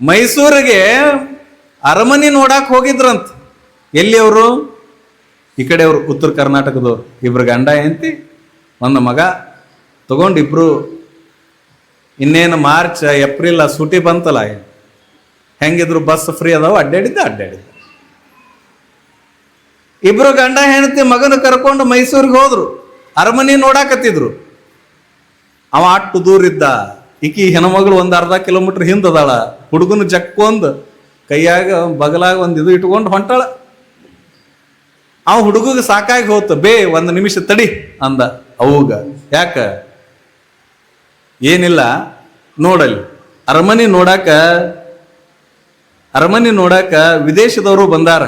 ಮೈಸೂರಿಗೆ ಅರಮನೆ ನೋಡಕ್ಕೆ ಹೋಗಿದ್ರಂತ. ಎಲ್ಲಿ ಅವರು ಈ ಕಡೆ ಅವರು ಉತ್ತರ ಕರ್ನಾಟಕದವ್ರು. ಇಬ್ರು ಗಂಡ ಎಂತಿ ಒಂದು ಮಗ. ತಗೊಂಡು ಇಬ್ರು ಇನ್ನೇನು ಮಾರ್ಚ್, ಏಪ್ರಿಲ್ ಸೂಟಿ ಬಂತಲ್ಲ ಹೆಂಗಿದ್ರು ಬಸ್ ಫ್ರೀ ಅದಾವ, ಅಡ್ಡಾಡಿದ್ದ ಅಡ್ಡಾಡಿದ್ದ. ಇಬ್ರು ಗಂಡ ಹೆಂಡತಿ ಮಗನ ಕರ್ಕೊಂಡು ಮೈಸೂರಿಗೆ ಹೋದ್ರು. ಅರಮನೆ ನೋಡಾಕತ್ತಿದ್ರು. ಅವ ಅಟ್ಟು ದೂರ ಇದ್ದ. ಈಕಿ ಹೆಣ್ಮಗಳು ಒಂದು ಅರ್ಧ ಕಿಲೋಮೀಟರ್ ಹಿಂದದಾಳ ಹುಡುಗನ ಜಕ್ಕೊಂದು ಕೈಯಾಗ ಬಗಲಾಗ ಒಂದು ಇದು ಇಟ್ಕೊಂಡು ಹೊಂಟಾಳ. ಆ ಹುಡುಗಗೆ ಸಾಕಾಗಿ ಹೋತು, ಬೇ, ಒಂದು ನಿಮಿಷ ತಡಿ ಅಂದ ಅವಾಗ. ಯಾಕ? ಏನಿಲ್ಲ, ನೋಡಲಿ. ಅರಮನೆ ನೋಡಾಕ ಅರಮನೆ ನೋಡಾಕ ವಿದೇಶದವರು ಬಂದಾರ.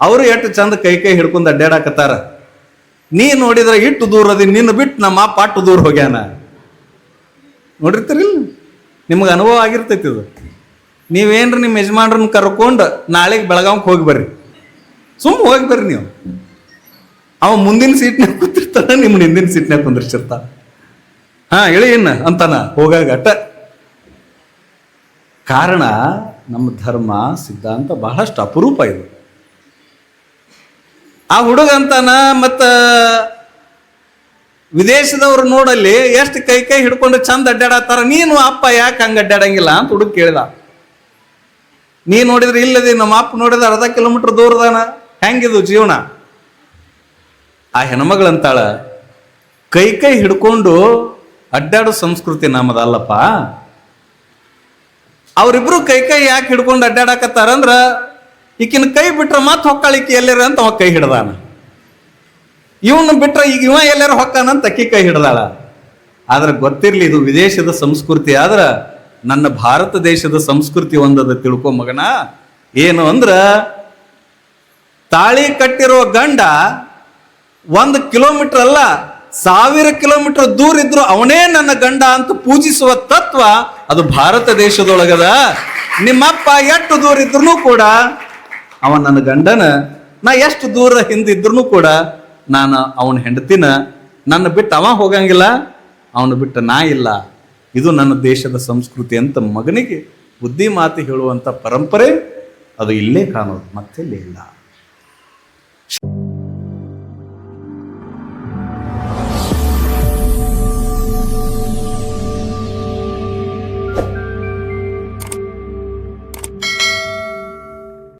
ಅವರು ಎಷ್ಟು ಚಂದ ಕೈ ಕೈ ಹಿಡ್ಕೊಂಡು ಅಡ್ಡಾಡಕತ್ತಾರ. ನೀ ನೋಡಿದ್ರೆ ಇಟ್ಟು ದೂರ ಅದಿ, ನಿನ್ನ ಬಿಟ್ಟು ನಮ್ಮ ಅಪ್ಪ ದೂರ ಹೋಗ್ಯಾನ. ನೋಡಿರ್ತೀರಿಲ್ಲ? ನಿಮ್ಗೆ ಅನುಭವ ಆಗಿರ್ತೈತಿ ಇದು. ನೀವೇನ್ರಿ ನಿಮ್ಮ ಯಜಮಾನ್ರನ್ನ ಕರ್ಕೊಂಡು ನಾಳೆಗೆ ಬೆಳಗಾವಿಗೆ ಹೋಗಿ ಬರ್ರಿ. ಸುಮ್ಮ ಹೋಗಿ ಬರ್ರಿ ನೀವು. ಅವ ಮುಂದಿನ ಸೀಟ್ನಾಗ ಕೂತಿರ್ತಾನ ನಿಮ್ಮ ಹಿಂದಿನ ಸೀಟ್ನಾಗ ಕುಂದಿರ್ಸಿರ್ತಾನ. ಹಾ, ಹೇಳಿ ಇನ್ನ ಅಂತಾನ. ಹೋಗಾಗ ಅಟ್ಟ. ಕಾರಣ ನಮ್ಮ ಧರ್ಮ, ಸಿದ್ಧಾಂತ ಬಹಳಷ್ಟು ಅಪರೂಪ ಇದು. ಆ ಹುಡುಗ ಅಂತಾನ, ಮತ್ತ ವಿದೇಶದವ್ರು ನೋಡಲ್ಲಿ ಎಷ್ಟು ಕೈ ಕೈ ಹಿಡ್ಕೊಂಡು ಚಂದ ಅಡ್ಡಾಡತ್ತಾರ? ನೀನು ಅಪ್ಪ ಯಾಕೆ ಹಂಗ ಅಡ್ಡಾಡಂಗಿಲ್ಲ ಅಂತ ಹುಡುಗ ಕೇಳಿದ. ನೀ ನೋಡಿದ್ರೆ ಇಲ್ಲದೆ, ನಮ್ಮ ಅಪ್ಪ ನೋಡಿದ್ರೆ ಅರ್ಧ ಕಿಲೋಮೀಟರ್ ದೂರದಾನ. ಹೆಂಗಿದು ಜೀವನ? ಆ ಹೆಣ್ಮಗಳಂತಾಳ, ಕೈ ಕೈ ಹಿಡ್ಕೊಂಡು ಅಡ್ಡಾಡೋ ಸಂಸ್ಕೃತಿ ನಮ್ಮದಲ್ಲಪ್ಪ ಅವ್ರಿಬ್ರು ಕೈ ಕೈ ಯಾಕೆ ಹಿಡ್ಕೊಂಡು ಅಡ್ಡಾಡಕತ್ತಾರ ಅಂದ್ರ ಈಕಿನ ಕೈ ಬಿಟ್ರೆ ಮತ್ತೆ ಹೊಕ್ಕಾಳಿಕೆ ಎಲ್ಲಿರ ಅಂತ ಅವ ಕೈ ಹಿಡ್ದಾನ. ಇವನು ಬಿಟ್ರೆ ಈಗ ಇವ ಎಲ್ಲಾರು ಹೊಕ್ಕಾನಂತ ಅಕ್ಕಿ ಕೈ ಹಿಡ್ದಾಳ. ಆದ್ರೆ ಗೊತ್ತಿರ್ಲಿ, ಇದು ವಿದೇಶದ ಸಂಸ್ಕೃತಿ. ಆದ್ರ ನನ್ನ ಭಾರತ ದೇಶದ ಸಂಸ್ಕೃತಿ ಒಂದದ ತಿಳ್ಕೊ ಮಗನ. ಏನು ಅಂದ್ರ, ತಾಳಿ ಕಟ್ಟಿರೋ ಗಂಡ ಒಂದು ಕಿಲೋಮೀಟರ್ ಅಲ್ಲ, ಸಾವಿರ ಕಿಲೋಮೀಟರ್ ದೂರ ಇದ್ರು ಅವನೇ ನನ್ನ ಗಂಡ ಅಂತ ಪೂಜಿಸುವ ತತ್ವ ಅದು ಭಾರತ ದೇಶದೊಳಗದ. ನಿಮ್ಮಪ್ಪ ಎಷ್ಟು ದೂರ ಇದ್ರು ಕೂಡ, ಅವ ನನ್ನ ಗಂಡನ, ನಾ ಎಷ್ಟು ದೂರ ಹಿಂದಿದ್ರು ಕೂಡ ನಾನು ಅವನ ಹೆಂಡತಿನ, ನನ್ನ ಬಿಟ್ಟು ಅವ ಹೋಗಂಗಿಲ್ಲ, ಅವನ ಬಿಟ್ಟು ನಾ ಇಲ್ಲ. ಇದು ನನ್ನ ದೇಶದ ಸಂಸ್ಕೃತಿ ಅಂತ ಮಗನಿಗೆ ಬುದ್ಧಿ ಮಾತು ಹೇಳುವಂಥ ಪರಂಪರೆ ಅದು ಇಲ್ಲೇ ಕಾಣೋದು ಮತ್ತೆ ಇಲ್ಲ.